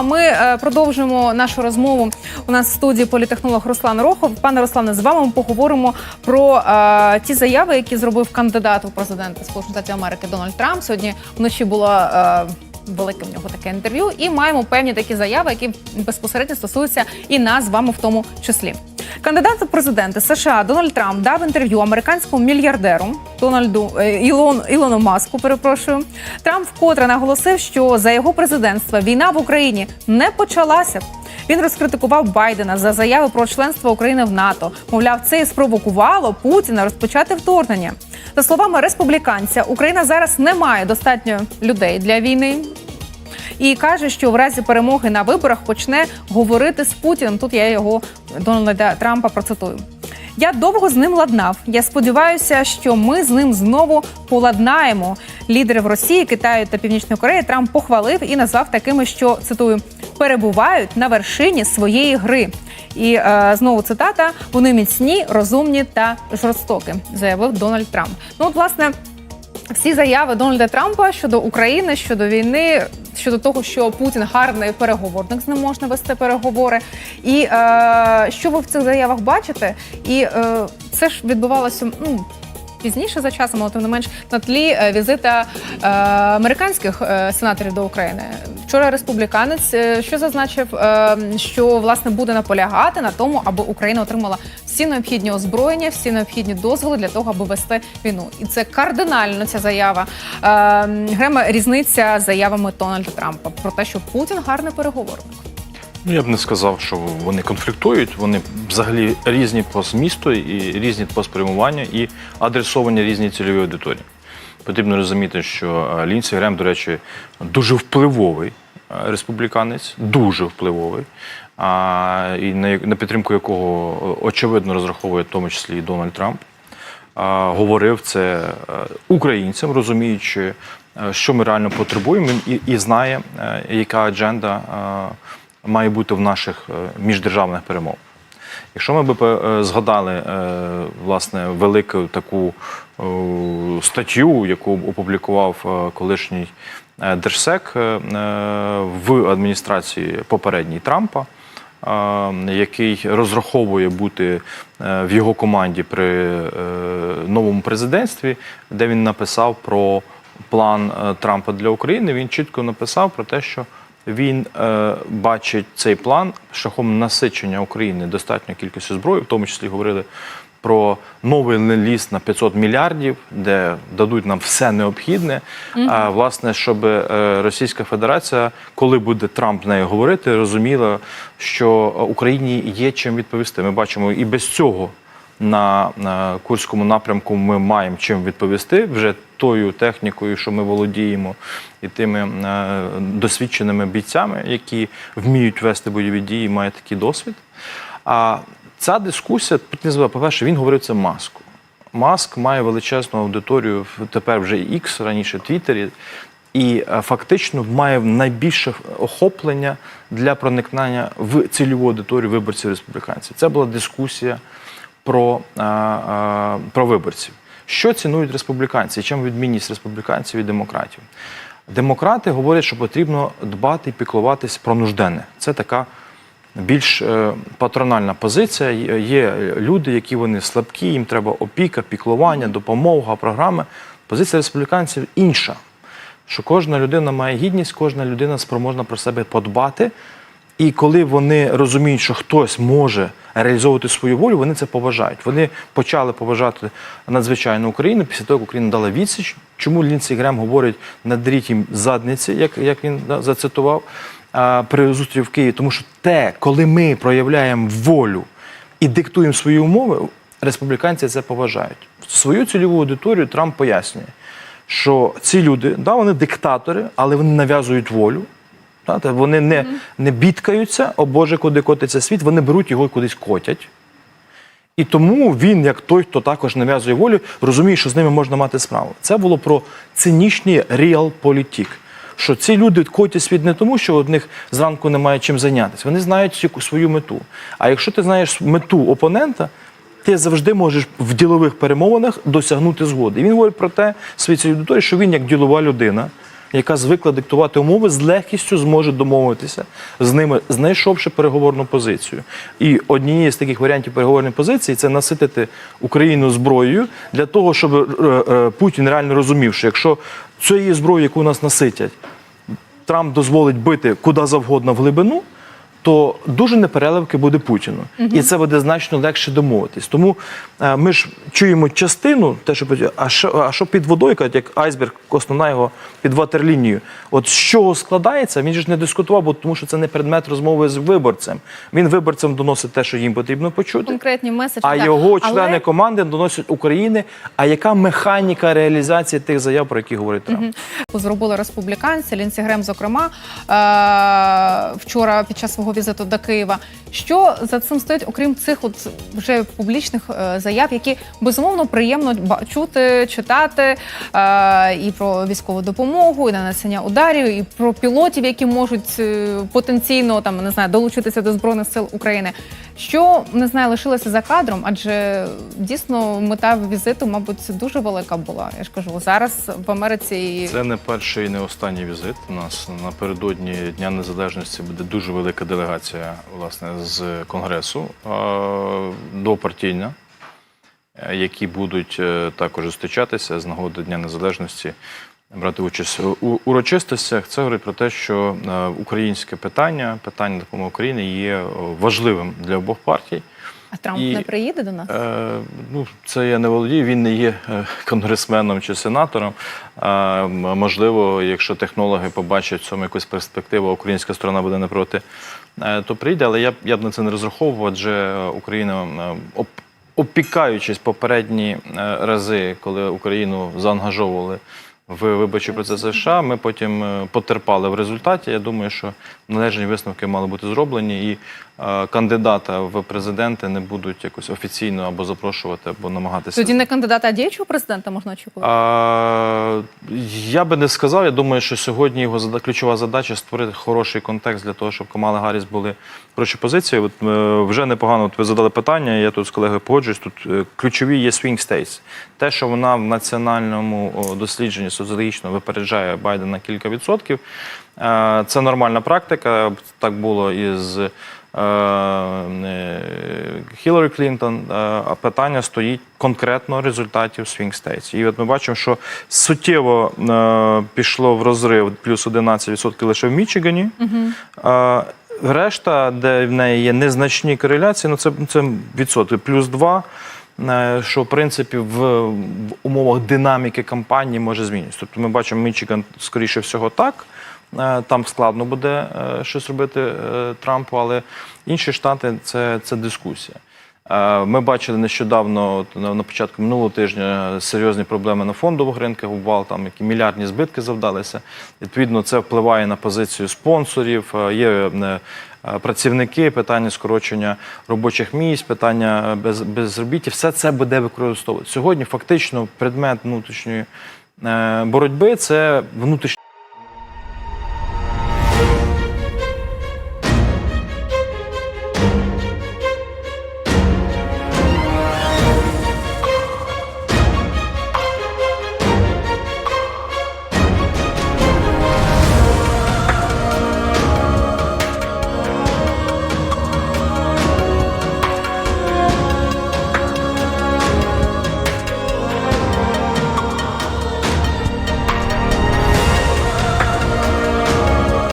а ми е, продовжуємо нашу розмову. У нас в студії політехнолог Руслан Рохов. Пане Руслане, з вами ми поговоримо про е, ті заяви, які зробив кандидат у президенти Сполучених Штатів Америки Дональд Трамп. Сьогодні вночі було. Е, Велике в нього таке інтерв'ю, і маємо певні такі заяви, які безпосередньо стосуються і нас з вами в тому числі. Кандидат у президенти США Дональд Трамп дав інтерв'ю американському мільярдеру Дональду е, Ілон, Ілону Маску. Перепрошую, Трамп вкотре наголосив, що за його президентства війна в Україні не почалася. Він розкритикував Байдена за заяви про членство України в НАТО. Мовляв, це і спровокувало Путіна розпочати вторгнення. За словами республіканця, Україна зараз не має достатньо людей для війни. І каже, що в разі перемоги на виборах почне говорити з Путіним. Тут я його Дональда Трампа процитую. Я довго з ним ладнав. Я сподіваюся, що ми з ним знову поладнаємо. Лідерів Росії, Китаю та Північної Кореї Трамп похвалив і назвав такими, що цитую перебувають на вершині своєї гри. І е, знову цитата: вони міцні, розумні та жорстокі, заявив Дональд Трамп. Ну, от, власне, всі заяви Дональда Трампа щодо України, щодо війни, щодо того, що Путін гарний переговорник, з ним можна вести переговори. І е, що ви в цих заявах бачите? І е, це ж відбувалося ну. Пізніше за часом, але тим не менш на тлі е, візита е, американських е, сенаторів до України. Вчора республіканець що зазначив, що власне буде наполягати на тому, аби Україна отримала всі необхідні озброєння, всі необхідні дозволи для того, аби вести війну. І це кардинально ця заява. Грема різниця з заявами Дональда Трампа про те, що Путін гарний переговорник. Ну, я б не сказав, що вони конфліктують. Вони взагалі різні по змісту і різні по спрямуванню і адресовані різній цільовій аудиторії. Потрібно розуміти, що е, Лінсі Грем, до речі, дуже впливовий е, республіканець, дуже впливовий, а, і на, підтримку якого е, очевидно розраховує в тому числі і Дональд Трамп. А, говорив це українцям, розуміючи, що ми реально потребуємо, і, і знає, яка адженда має бути в наших е, міждержавних перемовах. Якщо ми б е, згадали е, власне велику таку статтю, яку опублікував колишній держсек в адміністрації попередній Трампа, який розраховує бути в його команді при новому президентстві, де він написав про план Трампа для України, він чітко написав про те, що він е, бачить цей план шляхом насичення України достатньою кількістю зброї, в тому числі говорили про новий ліс на 500 мільярдів, де дадуть нам все необхідне. А власне, щоб е, Російська Федерація, коли буде Трамп з нею говорити, розуміла, що Україні є чим відповісти. Ми бачимо і без цього на, Курському напрямку ми маємо чим відповісти вже тою технікою, що ми володіємо, і тими е, досвідченими бійцями, які вміють вести бойові дії, мають такий досвід. А ця дискусія, по-перше, він говорив це маску. Маск має величезну аудиторію тепер вже X, раніше Твіттері, і е, фактично має найбільше охоплення для проникнення в цільову аудиторію виборців республіканців. Це була дискусія про, про виборців. Що цінують республіканці? і Чим відмінність республіканців від демократів? Демократи говорять, що потрібно дбати і піклуватись про нужденне. Це така більш е, патрональна позиція. Є люди, які вони слабкі, їм треба опіка, піклування, допомога, програми. Позиція республіканців інша. Що кожна людина має гідність, кожна людина спроможна про себе подбати. І коли вони розуміють, що хтось може реалізовувати свою волю, вони це поважають. Вони почали поважати надзвичайно Україну після того, як Україна дала відсіч. Чому Лінсі Грем говорить надріть їм задниці, як, як він зацитував при зустрічі в Києві? Тому що те, коли ми проявляємо волю і диктуємо свої умови, республіканці це поважають. Свою цільову аудиторію Трамп пояснює, що ці люди, да, вони диктатори, але вони нав'язують волю. Вони не, не бідкаються, о Боже, куди котиться світ, вони беруть його і кудись котять. І тому він, як той, хто також нав'язує волю, розуміє, що з ними можна мати справу. Це було про цинічний реал-політік. Що ці люди котять світ не тому, що у них зранку немає чим зайнятися. Вони знають свою мету. А якщо ти знаєш мету опонента, ти завжди можеш в ділових перемовинах досягнути згоди. І він говорить про те своїй цій аудиторії, що він як ділова людина яка звикла диктувати умови, з легкістю зможе домовитися з ними, знайшовши переговорну позицію. І однією з таких варіантів переговорної позиції це наситити Україну зброєю для того, щоб е, е, Путін реально розумів, що якщо цієї зброї, яку нас наситять, Трамп дозволить бити куди завгодно в глибину, то дуже непереливки буде Путіну. І це буде значно легше домовитись. Тому е, ми ж чуємо частину, те, що а що, а що під водою, як айсберг, основна його під ватерлінією. От з чого складається, він ж не дискутував, бо тому що це не предмет розмови з виборцем. Він виборцям доносить те, що їм потрібно почути. Конкретні меседжі. А так. його члени Але- команди доносять України. А яка механіка реалізації тих заяв, про які говорить Трамп? зробили республіканці, Лінсі Грем, зокрема, е- вчора під час свого візиту до Києва. Що за цим стоїть, окрім цих от вже публічних е, заяв, які безумовно приємно чути, читати е- і про військову допомогу, і нанесення ударів, і про пілотів, які можуть е, потенційно там не знаю долучитися до збройних сил України. Що не знаю, лишилося за кадром, адже дійсно мета візиту, мабуть, дуже велика була. Я ж кажу, зараз в Америці Це не перший і не останній візит. У нас напередодні Дня Незалежності буде дуже велика делегація власне з Конгресу двопартійна, е, які будуть е, також зустрічатися з нагоди Дня Незалежності, брати участь у урочистостях. Це говорить про те, що е, українське питання, питання допомоги України є е, важливим для обох партій. а Трамп і- не приїде до нас. Е, ну, це я не володію. Він не є е, конгресменом чи сенатором. Е, можливо, якщо технологи побачать в цьому якусь перспективу, а українська сторона буде не проти, е, то прийде. Але я я б на це не розраховував, адже Україна, оп- опікаючись попередні рази, коли Україну заангажовували. В виборчий процес США ми потім е, потерпали в результаті. Я думаю, що належні висновки мали бути зроблені, і кандидата в президенти не будуть якось офіційно або запрошувати, або намагатися. Тоді не кандидата, а діючого президента можна очікувати. А, я би не сказав. Я думаю, що сьогодні його зада- ключова задача створити хороший контекст для того, щоб Камала Гарріс були хороші позиції. От, е, вже непогано от ви задали питання. Я тут з колегою погоджуюсь. Тут е, ключові є swing states. Те, що вона в національному о, дослідженні соціологічно випереджає Байдена на кілька відсотків. е, Це нормальна практика. Так було і з Хіларі Клінтон, е, а питання стоїть конкретно результатів Swing States. І от ми бачимо, що суттєво е, пішло в розрив плюс 11% лише в Мічигані. Е, Решта, де в неї є незначні кореляції, ну це, це відсотки, плюс 2, е, що в принципі в, в умовах динаміки кампанії може змінитися. Тобто ми бачимо Мічиган, скоріше всього, так. Е, Там складно буде е, щось робити е, Трампу, але інші штати це, це дискусія. Ми бачили нещодавно, на, початку минулого тижня, серйозні проблеми на фондових ринках, обвал, там які мільярдні збитки завдалися. Відповідно, це впливає на позицію спонсорів. Є працівники, питання скорочення робочих місць, питання без, безробіття. Все це буде використовувати. Сьогодні фактично предмет внутрішньої боротьби це внутрішня.